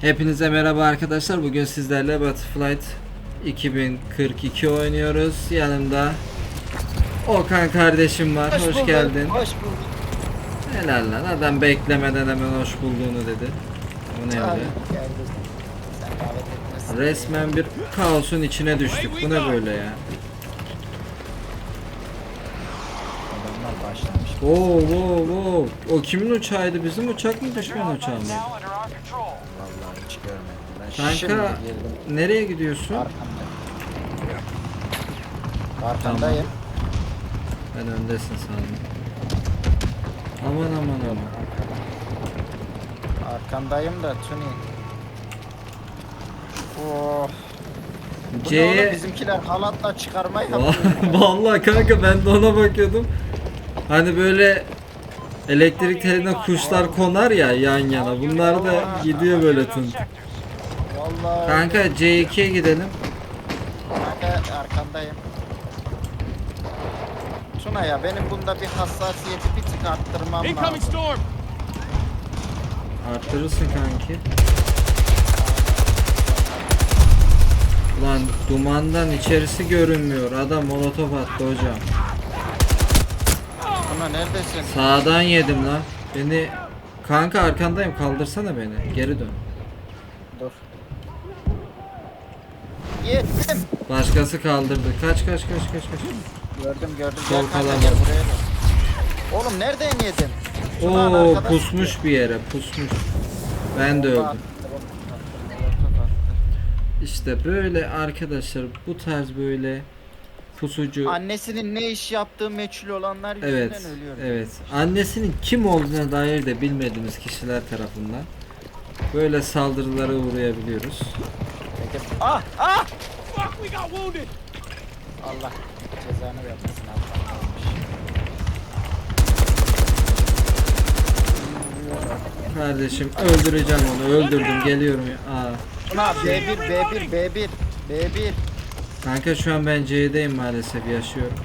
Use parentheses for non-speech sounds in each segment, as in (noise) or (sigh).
Hepinize merhaba arkadaşlar. Bugün sizlerle Battleflight 2042 oynuyoruz. Yanımda Okan kardeşim var. Hoş, bulduk, geldin. Hoş bulduk. Helal lan. Adam beklemeden hemen hoş bulduğunu dedi. Bu ne öyle? Resmen bir kaosun içine düştük. Bu ne böyle ya? Adamlar başlamış. Oo, wow, wow. O kimin uçağıydı? Bizim uçak mı düşman uçağı mı? Kanka şimdi girdim. nereye gidiyorsun? Arkamda. Arkandayım. Ben öndesin sandım. Aman aman aman. Arkandayım da Tuni. Oh. Bu ne oğlum C'ye bizimkiler halatla çıkarma Va- yapıyor. (laughs) Vallahi kanka ben de ona bakıyordum. Hani böyle elektrik teline kuşlar konar ya yan yana. Bunlar da gidiyor böyle tın. Vallahi. Kanka C2'ye gidelim. Kanka arkandayım. Tuna ya benim bunda bir hassasiyeti bir tık arttırmam Incoming lazım. storm! Arttırırsın kanki. Ulan dumandan içerisi görünmüyor. Adam molotof attı hocam. Tuna neredesin? Sağdan yedim lan. Beni kanka arkandayım kaldırsana beni. Geri dön. Dur. Yettim. Başkası kaldırdı. Kaç kaç kaç kaç kaç. Gördüm gördüm. Sol Gel kanka kalan gel var. buraya gel. Oğlum nereden yedin? Oo pusmuş bir yere pusmuş. Ben de öldüm. İşte böyle arkadaşlar bu tarz böyle pusucu Annesinin ne iş yaptığı meçhul olanlar yüzünden evet ölüyor. evet annesinin kim olduğuna dair de bilmediğimiz kişiler tarafından böyle saldırılara uğrayabiliyoruz. Peki. Ah ah! Fuck, we got wounded! Allah cezanı vermesin Allah. Kardeşim öldüreceğim onu öldürdüm geliyorum ya. Aa. Tuna B1 B1 B1 B1 Kanka şu an ben C'deyim maalesef yaşıyorum.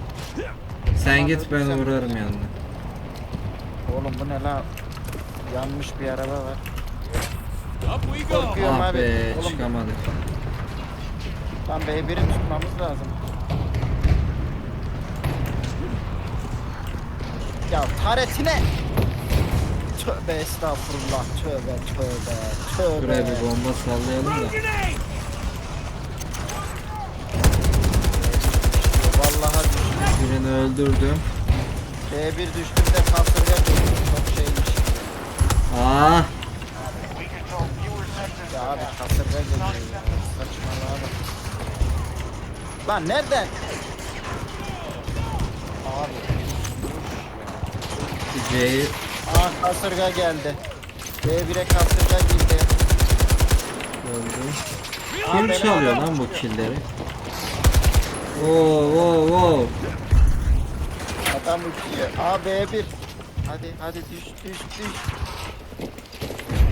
Sen git ben uğrarım yanına. Oğlum bu ne la? Yanmış bir araba var. Up we go! Korkuyorum Ah abi. be Oğlum çıkamadık. Lan B1'i tutmamız lazım. Ya taretine. Tövbe estağfurullah. Tövbe tövbe. Tövbe. Şuraya bir bomba sallayalım da. Vallahi düştüm. Birini öldürdüm. B1 düştüm de kasırga düştüm. Çok şeymiş. Aa Ya abi kasırga geliyor. Lan nereden? Abi. C'yi Aa kasırga geldi. B1'e kasırga girdi. öldü. Aa, Kim benim çalıyor lan bu çıktı. killleri? Oo oo oo. Adam uçuyor. Aa B1. Hadi hadi düş düş düş.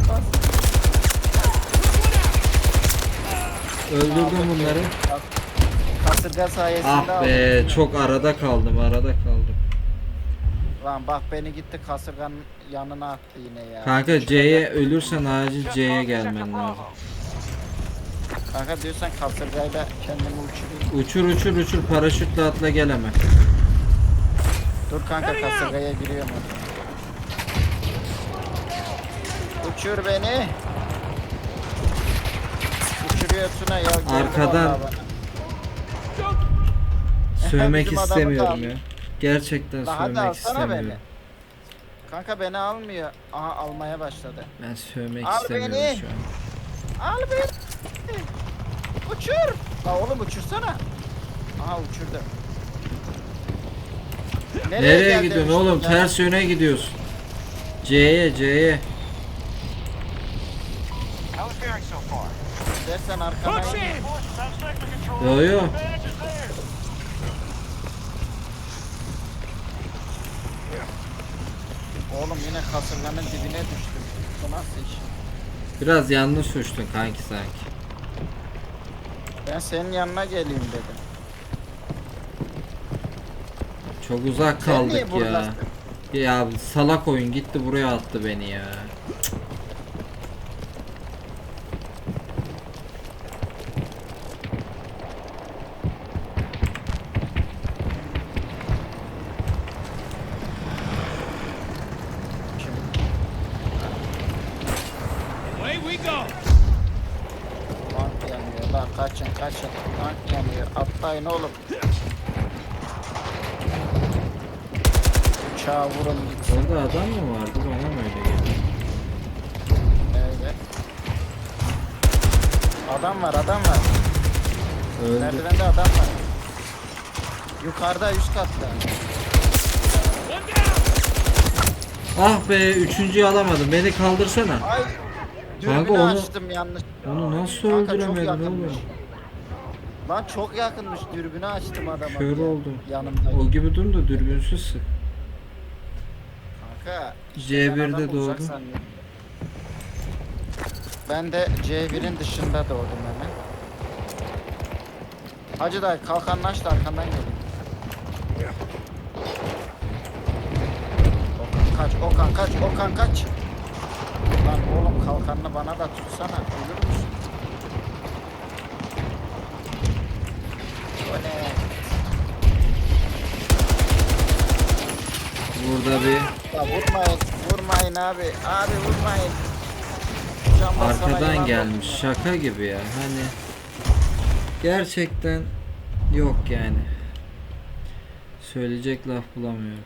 Bas. Öldürdüm bunları. Kasırga sayesinde Ah aldım. be çok arada kaldım arada kaldım. Lan bak beni gitti kasırganın yanına attı yine ya. Kanka C'ye ölürsen acil C'ye gelmen lazım. Kanka diyorsan kasırgayla kendimi uçurayım. Uçur uçur uçur paraşütle atla gel hemen. Dur kanka kasırgaya giriyorum. Uçur beni. Uçuruyor Tuna ya. Arkadan. Sövmek Bizim adamı istemiyorum ya. Gerçekten hadi sövmek alsana istemiyorum. beni. Kanka beni almıyor. Aha almaya başladı. Ben sövmek Al istemiyorum beni. şu an. Al beni. Uçur. La oğlum uçursana. Aha uçurdu. Nereye gidiyorsun oğlum? ya. Ters yöne gidiyorsun. C'ye C'ye. Dersen arkana! Yo yo. Oğlum yine kasırganın dibine düştüm. Bu nasıl iş? Biraz yanlış uçtun kanki sanki. Ben senin yanına geleyim dedim. Çok uzak Sen niye kaldık ya. buradasın? Ya salak oyun gitti buraya attı beni ya. Away we go. Tank yanıyor lan kaçın kaçın. Tank yanıyor. Atlayın oğlum. Uçağa vurun gitsin. Orada adam mı vardı? Bana mı öyle geldi? Evet. Adam var adam var. Öldü. Merdivende adam var. Yukarıda üst katta. Ah be üçüncüyü alamadım. Beni kaldırsana. Ay. Kanka onu- açtım yanlış. Onu nasıl Kanka yakınmış. oğlum? Lan çok yakınmış dürbünü açtım adama. Kör oldum. Yanımda. O gibi durun da dürbünsüz sık. Kanka. C1'de ben adam doğdum. Ben de C1'in dışında doğdum hemen. Hacı dayı kalkanını aç da arkandan gelin. Okan kaç, Okan kaç, Okan kaç. Lan oğlum kalkanını bana da tutsana, ölür müsün? O ne? Burada bir Ya vurmayın, vurmayın abi, abi vurmayın. Arkadan gelmiş. Şaka gibi ya. Hani gerçekten yok yani. Söyleyecek laf bulamıyorum.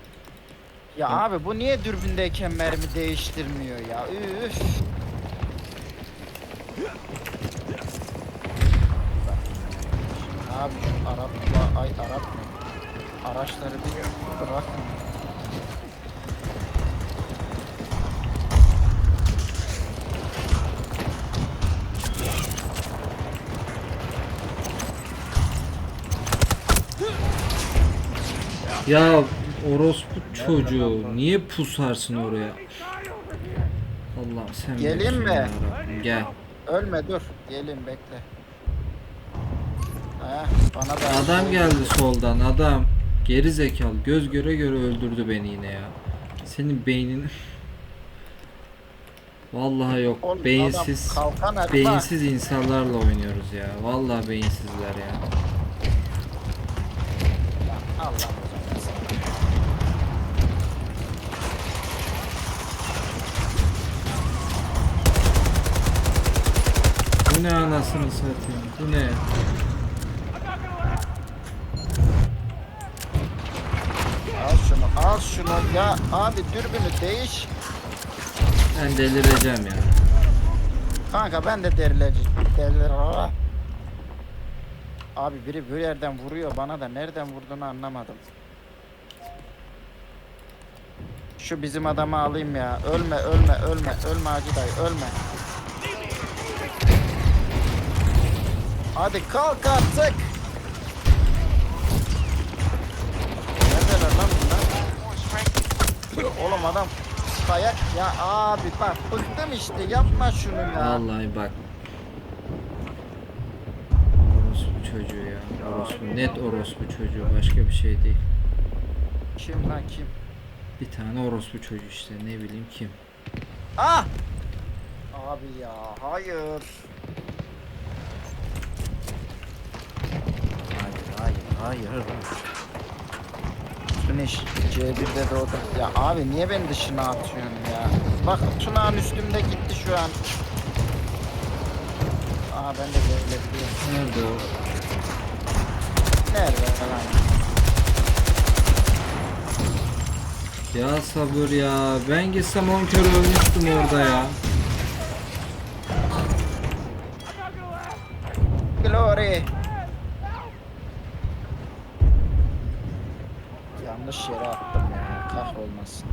Ya abi bu niye dürbündeyken mermi değiştirmiyor ya? Üf. Abi şu Arapla ay Arap mı? Araçları bir bırakın. Ya orospu çocuğu niye pusarsın oraya? Allah'ım sen bilirsin mi? ya Rabbim, Gel. Ölme dur. Gelin bekle. Heh, bana da Adam geldi soldan adam. Geri zekalı göz göre göre öldürdü beni yine ya. Senin beynin Vallahi yok. Oğlum, beyinsiz adam beyinsiz insanlarla oynuyoruz ya. Vallahi beyinsizler ya. Allah razı olsun. Bu ne anasını satayım? Bu ne? Al şunu, al şunu. Ya abi dürbünü değiş. Ben delireceğim ya. Kanka ben de derilecek. Deriler. Aa! Abi biri bir yerden vuruyor bana da nereden vurduğunu anlamadım. Şu bizim adamı alayım ya. Ölme, ölme, ölme, ölme Hacı dayı, ölme. Hadi kalk artık. Neredeler lan bunlar? Oğlum adam kayak ya abi bak bıktım işte yapma şunu ya. Vallahi bak. Orospu çocuğu ya. Orospu. Net orospu çocuğu. Başka bir şey değil. Kim lan kim? Bir tane orospu çocuğu işte. Ne bileyim kim. Ah! Abi ya hayır. Hayır hayır. Güneş C1'de doğdu. Ya abi niye beni dışına atıyorsun ya? Bak Tuna'nın üstümde gitti şu an. Aa ben de böyle biliyorum. Nerede o? Nerede lan? Ya sabır ya. Ben gitsem 10 kere ölmüştüm orada ya. Glory. Yanlış yere attım ya. Kahrolmasın.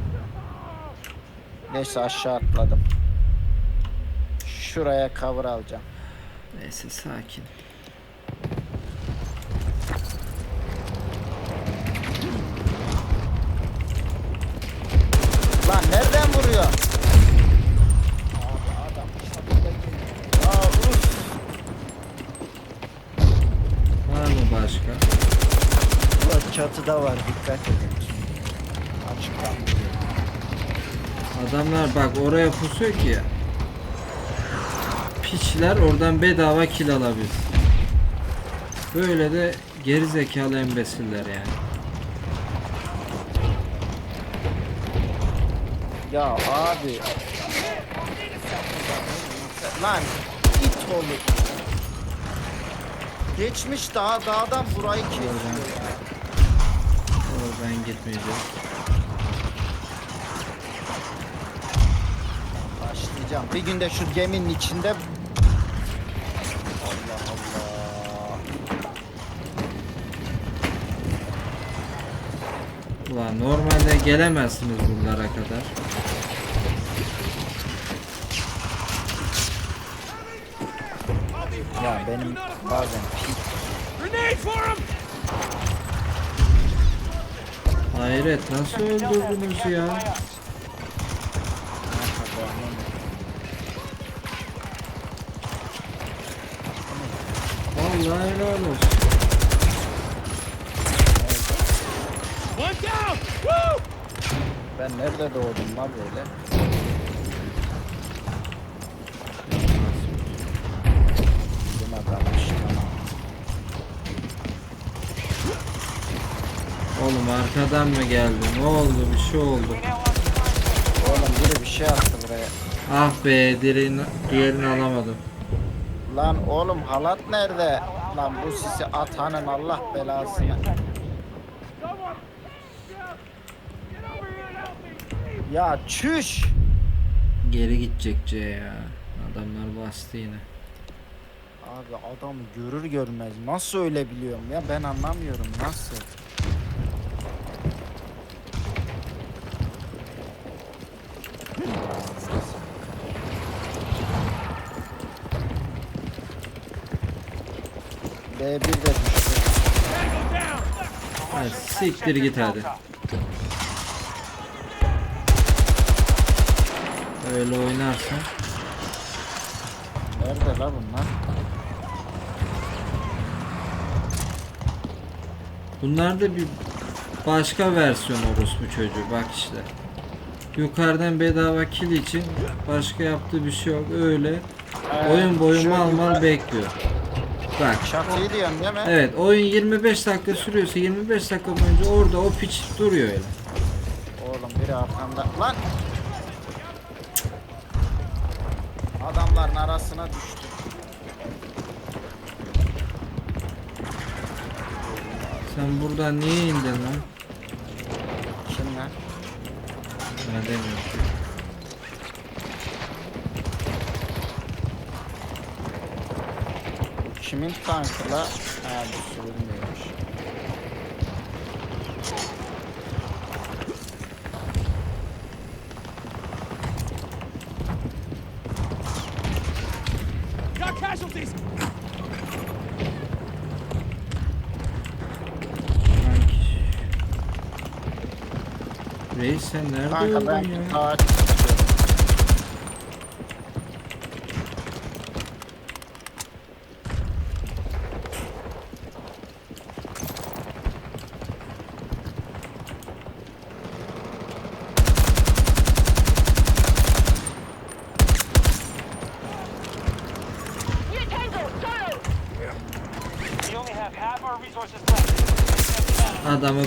Neyse aşağı atladım. Şuraya cover alacağım. Neyse sakin. Lan nereden vuruyor? Abi adam çatıdaki. Aa uf. Var mı başka? Ulan çatıda var dikkat edin. Açıktan vuruyor. Adamlar bak oraya pusuyor ki. Piçler oradan bedava kill alabilir. Böyle de geri zekalı embesiller yani. Ya abi. Lan it oğlu. Geçmiş dağ dağdan burayı kesiyor ya. Oradan gitmeyeceğim. Başlayacağım. Bir günde şu geminin içinde Allah Allah. Ulan normalde gelemezsiniz bunlara kadar. Ya benim bazen! Hayret nasıl öldürdünüz ya? Vallahi helal olsun. Ben nerede doğdum lan böyle? Bizim adammış tamam. Oğlum arkadan mı geldi? Ne oldu? Bir şey oldu. Oğlum biri bir şey attı buraya. Ah be diğerini, diğerini alamadım. Lan oğlum halat nerede? Lan bu sisi atanın Allah belasını. Ya çüş. Geri gidecek C ya. Adamlar bastı yine. Abi adam görür görmez nasıl öyle biliyorum ya ben anlamıyorum nasıl. B1 de düştü. Hadi siktir git hadi. Öyle oynarsan. Nerede la bunlar? Bunlar da bir başka versiyon orospu çocuğu bak işte. Yukarıdan bedava kill için başka yaptığı bir şey yok öyle. Oyun boyu Şöyle mal mal yukarı- bekliyor. Bak Şakayı diyorsun değil mi? evet oyun 25 dakika sürüyorsa 25 dakika boyunca orada o piç duruyor öyle. Oğlum biri arkamda. Lan! Adamların arasına düştü. Sen buradan niye indin lan? Kim lan? Ben demiyorum. Kimin tankı la? Ha bu sürülmüyormuş. Got casualties! Sanki. Reis sen nerede Kanka ben ya? sağa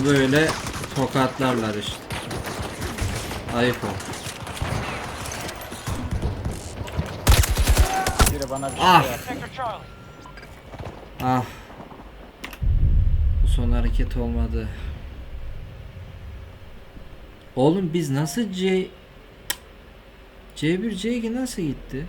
böyle tokatlarlar işte. Ayıp ol. Biri bana bir Ah. şey yaptı. Ah. Bu son hareket olmadı. Oğlum biz nasıl C C1 C2 nasıl gitti?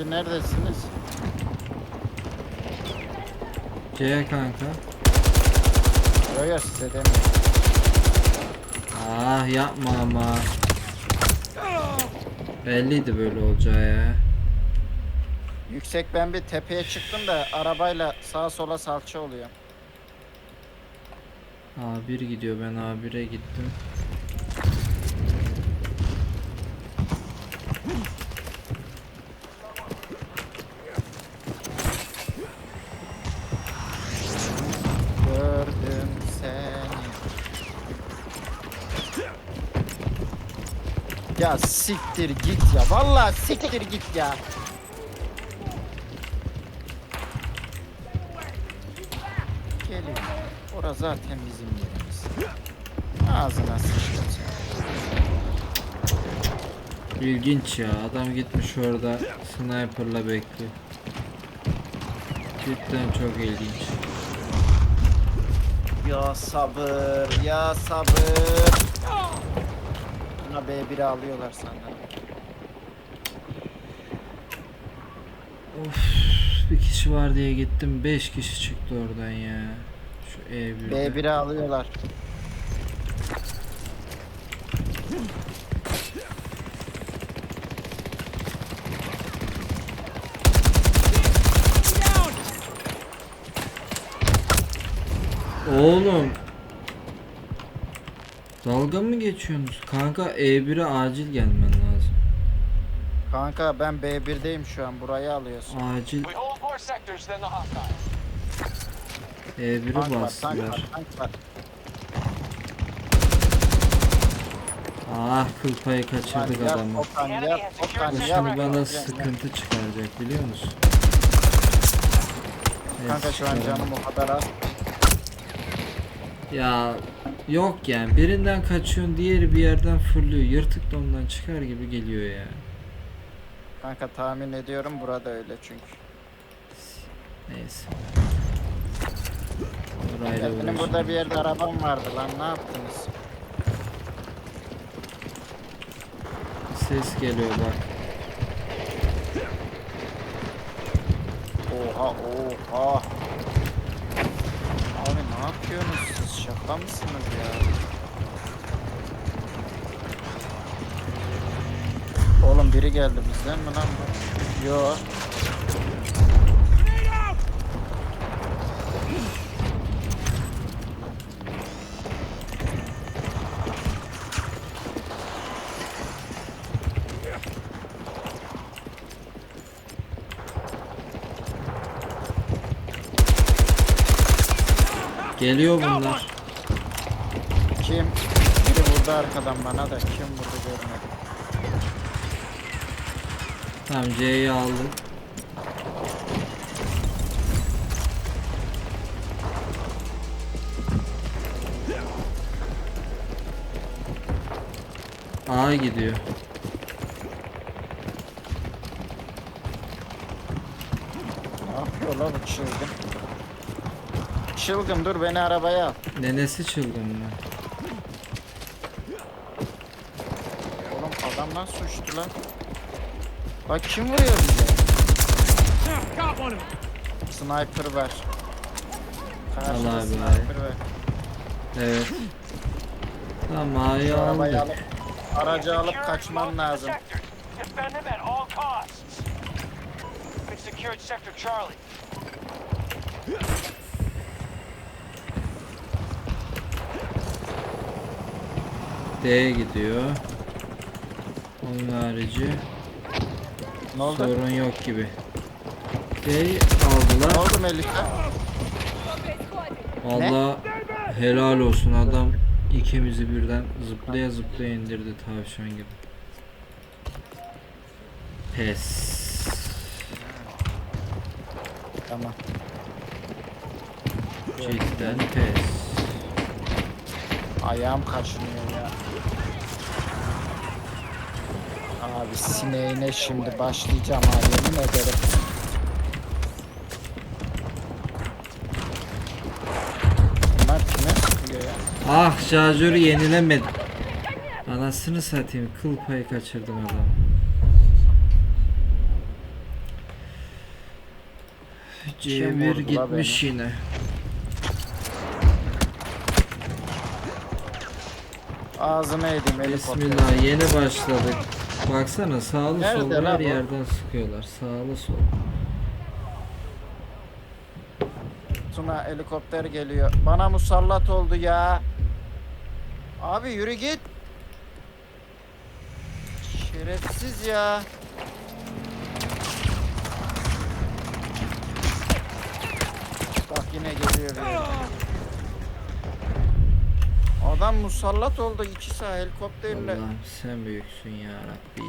Hadi neredesiniz? C kanka. Yo yo size demiyorum. Ah yapma ama. Belliydi böyle olacağı ya. Yüksek ben bir tepeye çıktım da arabayla sağa sola salça oluyor. A1 gidiyor ben A1'e gittim. Ya siktir git ya. Vallahi siktir git ya. Gelin. Orası zaten bizim yerimiz. Ağzına sıçtım. İlginç ya. Adam gitmiş orada sniperla bekliyor. Cidden çok ilginç. Ya sabır, ya sabır. Buna B1'i alıyorlar senden. Of bir kişi var diye gittim 5 kişi çıktı oradan ya. Şu E1'de. B1'i alıyorlar. Oğlum. Dalga mı geçiyorsunuz? Kanka E1'e acil gelmen lazım. Kanka ben B1'deyim şu an. Burayı alıyorsun. Acil We hold more sectors than the hostiles. E1'i Tank var, tank var, bastılar. tank var. Ah kıl payı kaçırdık yap adamı. Okan Bu şimdi bana Yap. sıkıntı çıkaracak biliyor musun? Kanka şu an Evet, canım o kadar az. Ya yok yani birinden kaçıyorsun diğeri bir yerden fırlıyor. Yırtık da ondan çıkar gibi geliyor ya. Kanka tahmin ediyorum burada öyle çünkü. Neyse. Ya Orayla benim uğraşamam. burada bir yerde arabam vardı lan ne yaptınız? Ses geliyor bak. Oha oha. Abi ne yapıyorsunuz şaka mısınız ya? Oğlum biri geldi bizden mi lan bu? Yo. Geliyor bunlar. Vurdu arkadan bana da kim vurdu görmedim. Tamam C'yi aldık. A gidiyor. Ne yapıyor lan bu çılgın? Çılgın dur beni arabaya al. Nenesi çılgın mı? Oğlum adam lan suçtu lan. Bak kim vuruyor bize? Sniper ver. Karşıda Al abi, sniper ver. Evet. Tamam Şu arabayı aldık. alıp aracı alıp kaçman lazım. sectors. Defend them at all costs. We secured sector Charlie. D'ye gidiyor. Onun harici Ne oldu? sorun yok gibi. Ne aldılar. oldu Melika? Valla helal olsun adam ikimizi birden zıplaya zıplaya indirdi tavşan gibi. Pes. Tamam. Cidden pes. Ayağım kaşınıyor ya. Abi sineğine şimdi başlayacağım ha yemin ederim. Bunlar kime sıkıyor ya? Ah şarjörü yenilemedim. Anasını satayım kıl payı kaçırdım adam. Kim C1 vurdu la gitmiş yine. Ağzına edeyim helikopter. Bismillah yeni başladık. Baksana sağlı Nerede sollu her bu? yerden sıkıyorlar. Sağlı sol. Tuna helikopter geliyor. Bana musallat oldu ya. Abi yürü git. Şerefsiz ya. Bak yine geliyor bir yere. Adam musallat oldu iki sağ helikopterle. Allah'ım sen büyüksün ya Rabbi.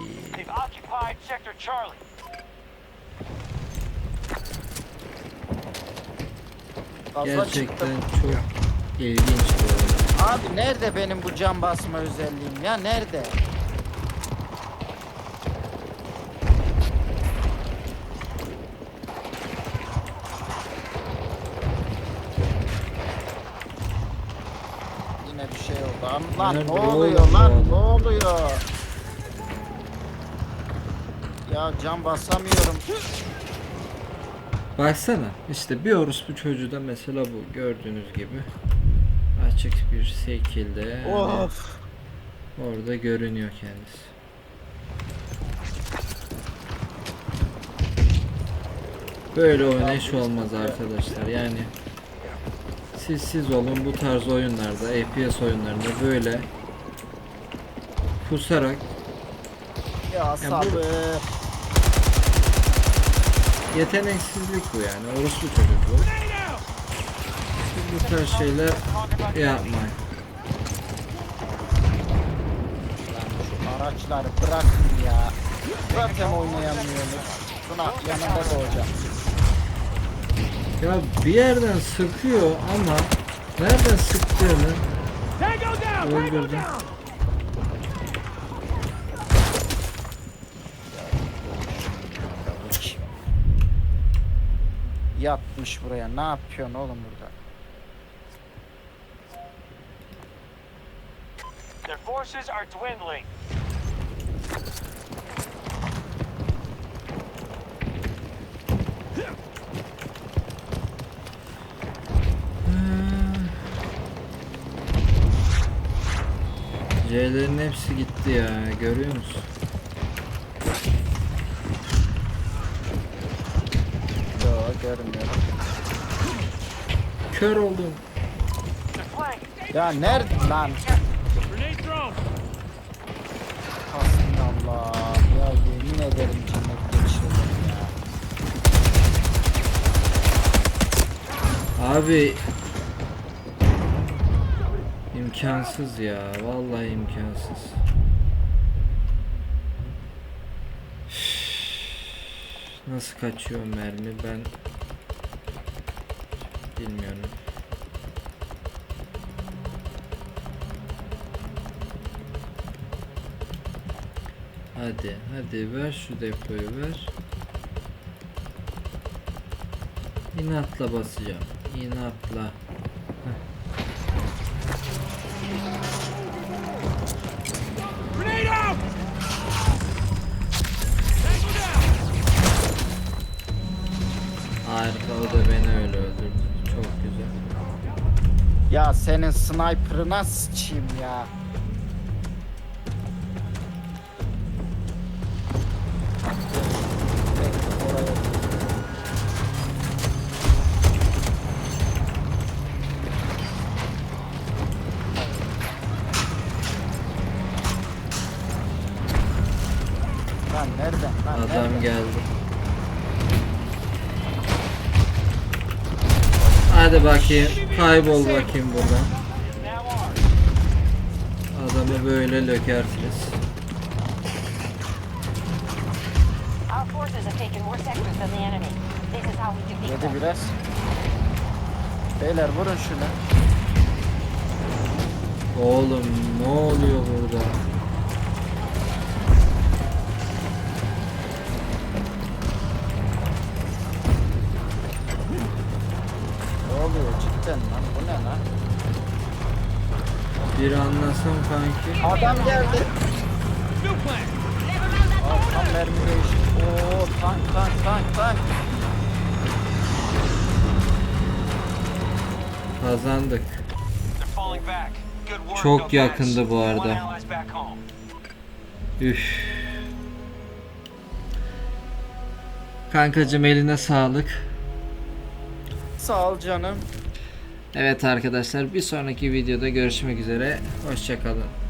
Gerçekten çok ilginç bu. Abi nerede benim bu cam basma özelliğim ya nerede? Yine bir şey oldu. Lan- ne oluyor lan ne oluyor? Ya cam basamıyorum. Baksana işte bir orospu çocuğu da mesela bu gördüğünüz gibi açık bir şekilde Of. orada görünüyor kendisi. Böyle oynayış olmaz arkadaşlar yani siz siz olun bu tarz oyunlarda FPS oyunlarında böyle pusarak Ya bu- sabır. yeteneksizlik bu yani orospu çocuk bu. Siz bu tarz şeyler yapmayın. Araçları bırakın ya. Zaten oynayamıyoruz. Şuna yanında doğacağım. Ya bir yerden sıkıyor ama nereden sıktığını Öldürdüm. Yatmış buraya. Ne yapıyorsun oğlum burada? Their forces are dwindling. C'lerin hepsi gitti ya görüyor musun? Yo görmüyorum. Kör oldum. Ya nerede lan? Hasbinallah. Ya yemin ederim cennet geçirdim ya. Abi imkansız ya vallahi imkansız. Nasıl kaçıyor mermi ben bilmiyorum. Hadi hadi ver şu depoyu ver. İnatla basacağım. İnatla. Senin sniper'ına sıçayım ya. Lan nereden? Lan Adam nereden? geldi. Hadi bakayım. Kaybol bakayım buradan. Adamı böyle lökersiniz. Our forces have taken more sectors than the enemy. This is how we defeat Yedi them. biraz. Beyler vurun şunu. Oğlum ne oluyor burada? Bir anlasam kanki. Adam geldi. Aa, tam mermi değişti. Oo tank tank tank tank. Kazandık. Çok yakındı bu arada. Üf. Kankacım eline sağlık. Sağ ol canım. Evet arkadaşlar bir sonraki videoda görüşmek üzere. Hoşçakalın.